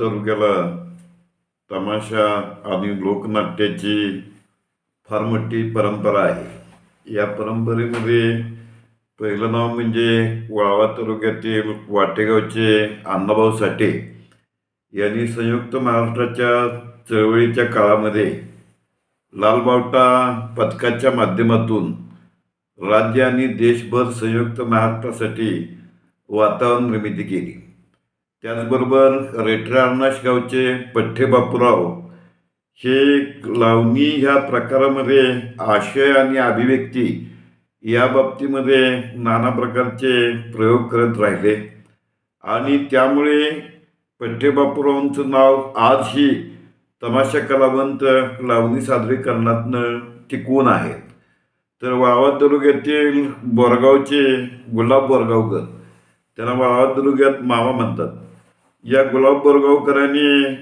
तालुक्याला तमाशा आणि लोकनाट्याची फार मोठी परंपरा आहे. या परंपरेमध्ये पहिलं नाव म्हणजे वाळवा तालुक्यातील वाटेगावचे अण्णाभाऊ साठे यांनी संयुक्त महाराष्ट्राच्या चळवळीच्या काळामध्ये लालबावटा पथकाच्या माध्यमातून राज्य आणि देशभर संयुक्त महाराष्ट्रासाठी वातावरण निर्मिती केली. त्याचबरोबर रेठरे अविनाश गावचे पठ्ठे बापूराव हे लावणी ह्या प्रकारामध्ये आशय आणि अभिव्यक्ती या बाबतीमध्ये नाना प्रकारचे प्रयोग करत राहिले. आणि त्यामुळे पठ्ठे बापूरावांचं नाव आजही तमाशा कलावंत लावणी सादरीकरणातनं टिकवून आहेत तर वावा तालुक्यातील बोरगावचे गुलाब बोरगावकर त्यांना वाळवा तालुक्यात मामा म्हणतात. या गुलाब बोरगावकरांनी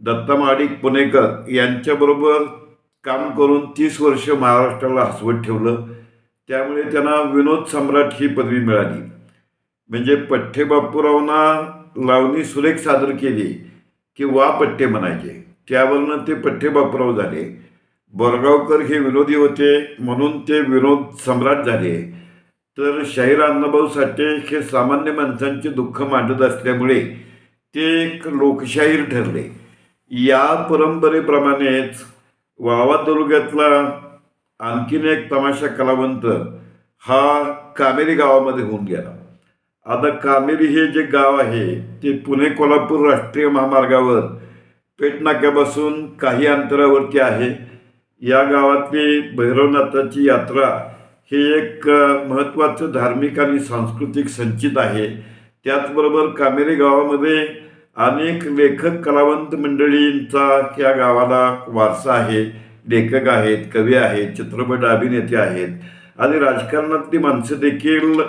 दत्ता माडिक पुणेकर यांच्याबरोबर काम करून तीस वर्ष महाराष्ट्राला हसवत ठेवलं. त्यामुळे त्यांना विनोद सम्राट ही पदवी मिळाली. म्हणजे पठ्ठे बापूरावना लावणी सुरेख सादर केली की वा पठ्ठे म्हणायचे. त्यावरनं ते पठ्ठे बापूराव झाले. बोरगावकर हे विनोदी होते म्हणून ते विनोद सम्राट झाले. तर शाहीर अण्णाभाऊ साठे हे सामान्य माणसांचे दुःख मांडत असल्यामुळे ते एक लोकशाहीर ठरले. या परंपरेप्रमाणेच वावा तालुक्यातला आणखीन एक तमाशा कलावंत हा कामेरी गावामध्ये होऊन गेला. आता कामेरी हे जे गाव आहे ते पुणे कोल्हापूर राष्ट्रीय महामार्गावर पेटनाक्यापासून काही अंतरावरती आहे. या गावातली भैरवनाथाची यात्रा हे एक महत्त्वाचं धार्मिक आणि सांस्कृतिक संचित आहे. त्याचबरोबर कामेरी गावामध्ये अनेक लेखक कलावंत मंडळींचा या गावाला वारसा आहे. लेखक आहेत कवी आहेत चित्रपट अभिनेते आहेत. आणि राजकारणातली माणसं देखील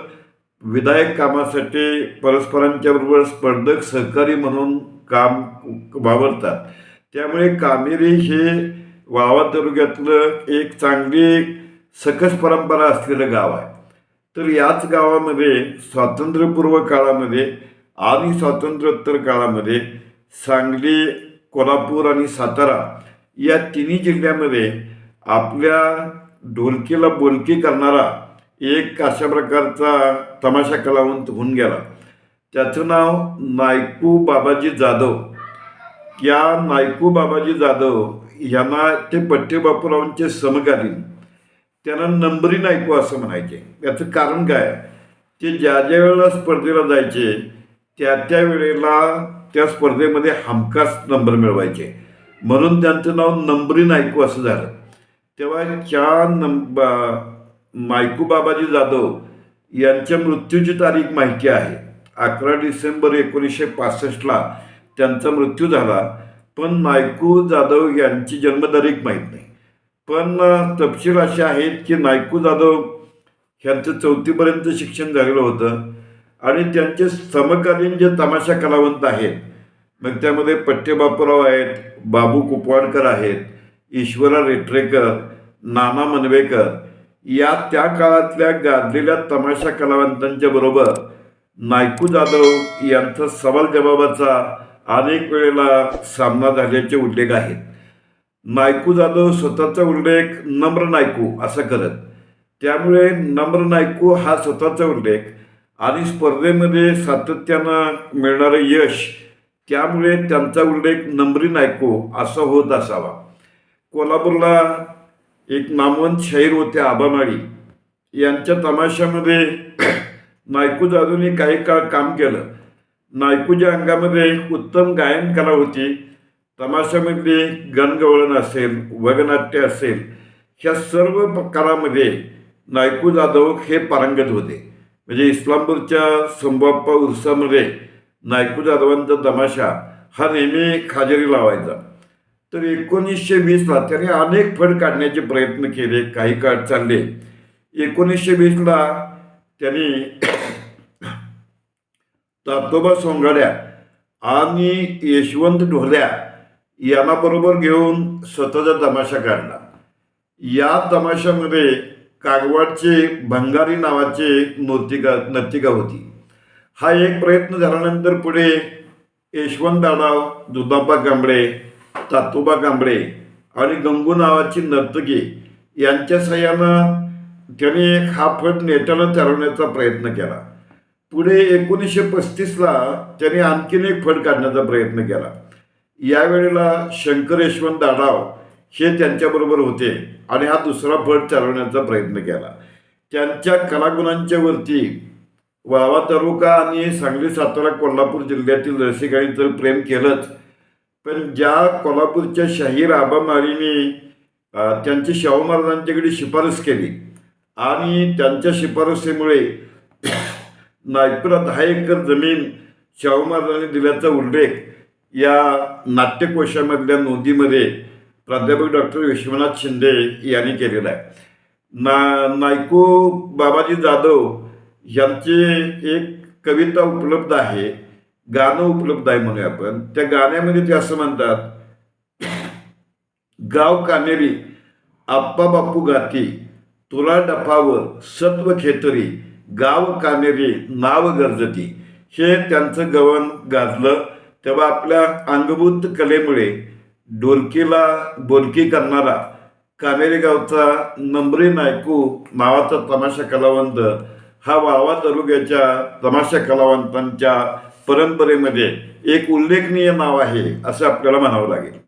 विधायक कामासाठी परस्परांच्या बरोबर स्पर्धक सहकारी म्हणून काम वावरतात. त्यामुळे कामेरी हे वावा तालुक्यातलं एक चांगली सकस परंपरा असलेलं गाव आहे. तर याच गावामध्ये स्वातंत्र्यपूर्व काळामध्ये आणि स्वातंत्र्योत्तर काळामध्ये सांगली कोल्हापूर आणि सातारा या तिन्ही जिल्ह्यामध्ये आपल्या ढोलकीला बोलकी करणारा एक अशा प्रकारचा तमाशा कलावंत होऊन गेला. त्याचं नाव नायकू बाबाजी जाधव. या नायकू बाबाजी जाधव यांना ते पठ्ठे बापूरावांचे समकालीन त्यांना नंबरी नायकू असं म्हणायचे. याचं कारण काय? ते ज्या ज्या वेळेला स्पर्धेला जायचे त्या त्या वेळेला त्या स्पर्धेमध्ये हमखास नंबर मिळवायचे. म्हणून त्यांचं नाव नंबरी नायकू असं झालं. तेव्हा त्या नंब मायकू बाबाजी जाधव यांच्या मृत्यूची तारीख माहिती आहे. अकरा डिसेंबर एकोणीसशे पासष्टला त्यांचा मृत्यू झाला. पण मायकू जाधव यांची जन्मतारीख माहीत नाही. पण तपशील असे आहेत की नायकू जाधव ह्यांचं चौथीपर्यंत शिक्षण झालेलं होतं आणि त्यांचे समकालीन जे तमाशा कलावंत आहेत मग त्यामध्ये पट्टे बापूराव आहेत बाबू कुपवाडकर आहेत ईश्वरा रेटरेकर नाना मनवेकर या त्या काळातल्या गाजलेल्या तमाशा कलावंतांच्या बरोबर नायकू जाधव यांचा सवाल जबाबाचा अनेक वेळेला सामना झाल्याचे उल्लेख आहेत. नायकू जाधव स्वतःचा उल्लेख नम्र नायकू असं करत. त्यामुळे नम्र नायकू हा स्वतःचा उल्लेख आणि स्पर्धेमध्ये सातत्यानं मिळणारं यश त्यामुळे त्यांचा उल्लेख नम्री नायकू असा होत असावा. कोल्हापूरला एक नामवंत शाहीर होते आबामाळी यांच्या तमाशामध्ये नायकू जाधवने काही काळ काम केलं. नायकूच्या अंगामध्ये उत्तम गायन कला होती. तमाशामध्ये गणगवळण असेल वगनाट्य असेल ह्या सर्व प्रकारामध्ये नायकू जाधव हे पारंगत होते. म्हणजे इस्लामपूरच्या संबाप्पा उर्सामध्ये नायकू जाधवांचा तमाशा हा नेहमी खाजेरी लावायचा. तर एकोणीसशे वीसला त्याने अनेक फड काढण्याचे प्रयत्न केले काही काळ चालले. एकोणीसशे वीसला त्यांनी तातोबा सोंगाड्या आणि यशवंत ढोल्या यांना बरोबर घेऊन स्वतःचा तमाशा काढला. या तमाशामध्ये कागवाडचे भंगारी नावाचे नृतिका नर्तिका होती. हा एक प्रयत्न झाल्यानंतर पुढे यशवंत दादाव दुधाबा कांबळे तातोबा कांबळे आणि गंगू नावाची नर्तकी यांच्या सहाय्यानं त्यांनी एक हा फट नेटानं चालवण्याचा प्रयत्न केला. पुढे एकोणीसशे पस्तीसला त्याने आणखीन एक फट काढण्याचा प्रयत्न केला. यावेळेला शंकर यशवंत दाडाव हे त्यांच्याबरोबर होते आणि हा दुसरा फट चालवण्याचा प्रयत्न केला. त्यांच्या कलागुणांच्या वरती वावा तालुका आणि सांगली सातारा कोल्हापूर जिल्ह्यातील रसिकांनी तर प्रेम केलंच. पण ज्या कोल्हापूरच्या शाहीर आबा त्यांची शाहू महाराजांच्याकडे शिफारस केली आणि त्यांच्या शिफारसीमुळे नागपुरात दहा एकर जमीन शाहू महाराजांनी दिल्याचा उल्लेख या नाट्यकोशामधल्या नोंदीमध्ये प्राध्यापक डॉक्टर विश्वनाथ शिंदे यांनी केलेलं आहे. ना नायको बाबाजी जाधव यांची एक कविता उपलब्ध आहे गाणं उपलब्ध आहे म्हणूया आपण. त्या गाण्यामध्ये ते असं म्हणतात गाव कानेरी आप्पा बापू गाती तुला डफावर सत्व खेतरी गाव कानेरी नाव गरजती. हे त्यांचं गवन गाजलं. तेव्हा आपल्या अंगभूत कलेमुळे डोलकीला बोलकी करणारा कामेरी गावचा नंबरी नायकू नावाचा तमाशा कलावंत हा वाळवा तालुक्याच्या तमाशा कलावंतांच्या परंपरेमध्ये एक उल्लेखनीय नाव आहे असं आपल्याला म्हणावं लागेल.